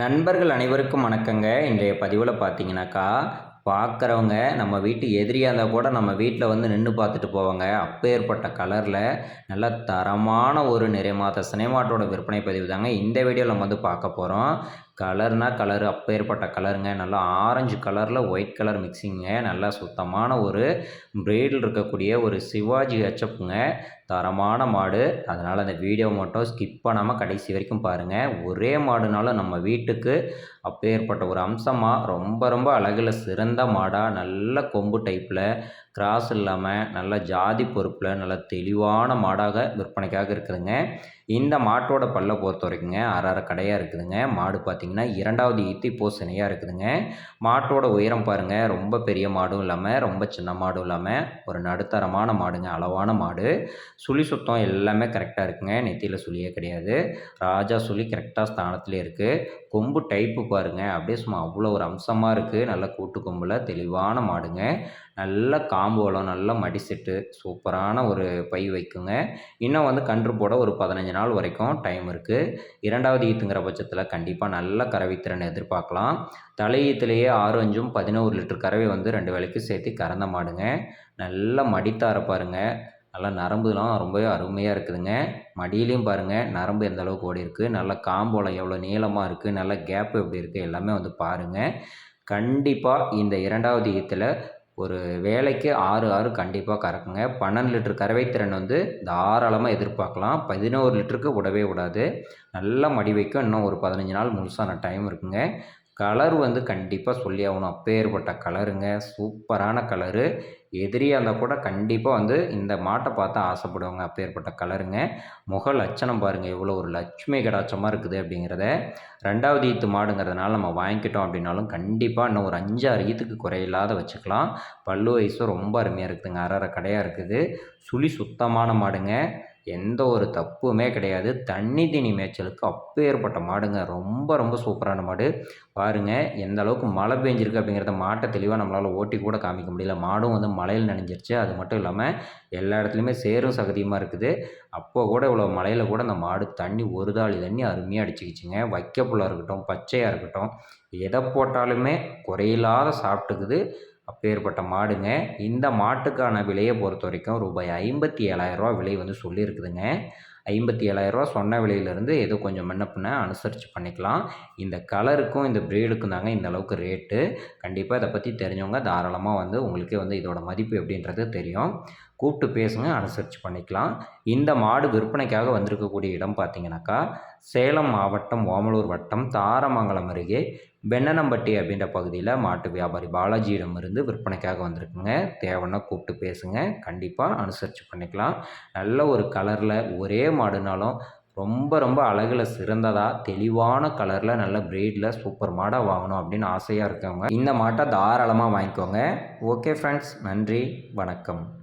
நண்பர்கள் அனைவருக்கும் வணக்கங்க. இன்றைய பதிவில் பார்த்தீங்கன்னாக்கா பார்க்குறவங்க நம்ம வீட்டு எதிரியாக இருந்தால் கூட நம்ம வீட்டில் வந்து நின்று பார்த்துட்டு போவாங்க. அப்பேற்பட்ட கலரில் நல்ல தரமான ஒரு நிறைமாத சினைமாட்டோட விற்பனை பதிவு தாங்க இந்த வீடியோவில் நம்ம வந்து பார்க்க போகிறோம் கலர்னால் கலரு அப்பேற்பட்ட கலருங்க. நல்லா ஆரஞ்சு கலரில் ஒயிட் கலர் மிக்சிங்க. நல்லா சுத்தமான ஒரு பிரேடில் இருக்கக்கூடிய ஒரு சிவாஜி ஹெச்சப்புங்க தரமான மாடு. அதனால் அந்த வீடியோ மட்டும் ஸ்கிப் பண்ணாமல் கடைசி வரைக்கும் பாருங்கள் ஒரே மாடுனாலும் நம்ம வீட்டுக்கு அப்பேற்பட்ட ஒரு அம்சமாக ரொம்ப ரொம்ப அழகில் சிறந்த மாடாக நல்ல கொம்பு டைப்பில் கிராஸ் இல்லாமல் நல்ல ஜாதி பொறுப்பில் நல்ல தெளிவான மாடாக விற்பனைக்காக இருக்குதுங்க. இந்த மாட்டோட பல்லை பொறுத்த வரைக்குங்க அரை கடையாக இருக்குதுங்க. மாடு பார்த்திங்கன்னா இரண்டாவது ஈத்து இப்போது சினையாக இருக்குதுங்க. மாட்டோட உயரம் பாருங்கள் ரொம்ப பெரிய மாடும் இல்லாமல் ரொம்ப சின்ன மாடும் இல்லாமல் ஒரு நடுத்தரமான மாடுங்க அளவான மாடு. சுழி சுத்தம் எல்லாமே கரெக்டாக இருக்குங்க நெத்தியில் சுழியே கிடையாது. ராஜா சுழி கரெக்டாக ஸ்தானத்துலேயே இருக்குது கொம்பு டைப்பு பாருங்கள் அப்படியே சும்மா அவ்வளோ ஒரு அம்சமாக இருக்குது நல்ல கூட்டு கொம்பில் தெளிவான மாடுங்க. நல்ல காம்போலம் நல்ல மடி செட்டு சூப்பரான ஒரு பை வைக்குங்க. இன்னும் வந்து கன்று போட ஒரு பதினஞ்சு நாள் வரைக்கும் டைம் இருக்குது இரண்டாவது ஈத்துங்கிற பட்சத்தில் கண்டிப்பாக நல்ல கறவைத்திறன் எதிர்பார்க்கலாம். தலை ஈத்துலேயே ஆறு அஞ்சும் பதினோரு லிட்டர் கறவை வந்து ரெண்டு வேலைக்கு சேர்த்து கறந்த மாடுங்க. நல்ல மடித்தார பாருங்கள் நல்லா நரம்புலாம் ரொம்பவே அருமையாக இருக்குதுங்க. மடியிலையும் பாருங்கள் நரம்பு எந்த அளவுக்கு ஓடி இருக்குது நல்ல காம்போலம் எவ்வளோ நீளமாக இருக்குது நல்ல கேப்பு எப்படி இருக்குது எல்லாமே வந்து பாருங்கள் கண்டிப்பாக இந்த இரண்டாவது ஈத்தில் ஒரு வேலைக்கு ஆறு ஆறு கண்டிப்பாக கறக்குங்க. பன்னெண்டு லிட்டர் கறவை திறன் வந்து தாராளமாக எதிர்பார்க்கலாம். பதினோரு லிட்டருக்கு விடவே விடாது. நல்லா மடி வைக்கும். இன்னும் ஒரு பதினஞ்சு நாள் முழுசான டைம் இருக்குங்க. கலர் வந்து கண்டிப்பாக சொல்லி ஆகணும். அப்பேற்பட்ட கலருங்க சூப்பரான கலரு எதிரியாக இருந்தால் கூட கண்டிப்பாக வந்து இந்த மாட்டை பார்த்தா ஆசைப்படுவாங்க. அப்பேற்பட்ட கலருங்க. முக லட்சணம் பாருங்கள் எவ்வளோ ஒரு லட்சுமி கடாச்சமாக இருக்குது அப்படிங்கிறத. ரெண்டாவது ஈத்து மாடுங்கிறதுனால நம்ம வாங்கிக்கிட்டோம் அப்படின்னாலும் கண்டிப்பாக இன்னும் ஒரு அஞ்சாறு ஈத்துக்கு குறையில்லாத வச்சுக்கலாம். பல்லு வயசும் ரொம்ப அருமையாக இருக்குதுங்க. அரை கடையாக இருக்குது. சுழி சுத்தமான மாடுங்க. எந்த ஒரு தப்புமே கிடையாது. தண்ணி தினி மேய்ச்சலுக்கு அப்பேற்பட்ட மாடுங்க. ரொம்ப ரொம்ப சூப்பரான மாடு. பாருங்கள் எந்த அளவுக்கு மழை பெஞ்சிருக்கு அப்படிங்கிறத மாட்டை தெளிவாக நம்மளால் ஓட்டி கூட காமிக்க முடியல. மாடும் வந்து மழையில் நனைஞ்சிருச்சு. அது மட்டும் இல்லாமல் எல்லா இடத்துலையுமே சேரும் சகதியமாக இருக்குது. அப்போ கூட இவ்வளோ மழையில் கூட அந்த மாடு தண்ணி ஒரு தாளி தண்ணி அருமையாக அடிச்சுக்கிச்சுங்க. வைக்கப்புல்லாக இருக்கட்டும் பச்சையாக இருக்கட்டும் எதை போட்டாலுமே குறையில்லாத சாப்பிட்டுக்குது அப்பேற்பட்ட மாடுங்க. இந்த மாட்டுக்கான விலையை பொறுத்த வரைக்கும் ரூபாய் ஐம்பத்தி ஏழாயிரரூவா விலை வந்து சொல்லியிருக்குதுங்க. ஐம்பத்தி ஏழாயிரரூவா சொன்ன விலையிலேருந்து ஏதோ கொஞ்சம் முன்ன பின்ன அனுசரித்து பண்ணிக்கலாம். இந்த கலருக்கும் இந்த ப்ரீடுக்கும் தாங்க இந்த அளவுக்கு ரேட்டு. கண்டிப்பாக இதை பற்றி தெரிஞ்சவங்க தாராளமாக வந்து உங்களுக்கே வந்து இதோட மதிப்பு எப்படின்றது தெரியும். கூப்பிட்டு பேசுங்க அனுசரித்து பண்ணிக்கலாம். இந்த மாடு விற்பனைக்காக வந்திருக்கக்கூடிய இடம் பார்த்தீங்கன்னாக்கா சேலம் மாவட்டம் ஓமலூர் வட்டம் தாரமங்கலம் அருகே பெண்ணனம்பட்டி அப்படின்ற பகுதியில் மாட்டு வியாபாரி பாலாஜியிடமிருந்து விற்பனைக்காக வந்திருக்குங்க. தேவைன்னா கூப்பிட்டு பேசுங்க. கண்டிப்பாக அனுசரித்து பண்ணிக்கலாம். நல்ல ஒரு கலரில் ஒரே மாடுனாலும் ரொம்ப ரொம்ப அழகில் சிறந்ததாக தெளிவான கலரில் நல்ல பிரீடில் சூப்பர் மாடாக வாங்கணும் அப்படின்னு ஆசையாக இருக்கவங்க இந்த மாட்டை தாராளமாக வாங்கிக்கோங்க. ஓகே ஃப்ரெண்ட்ஸ் நன்றி வணக்கம்.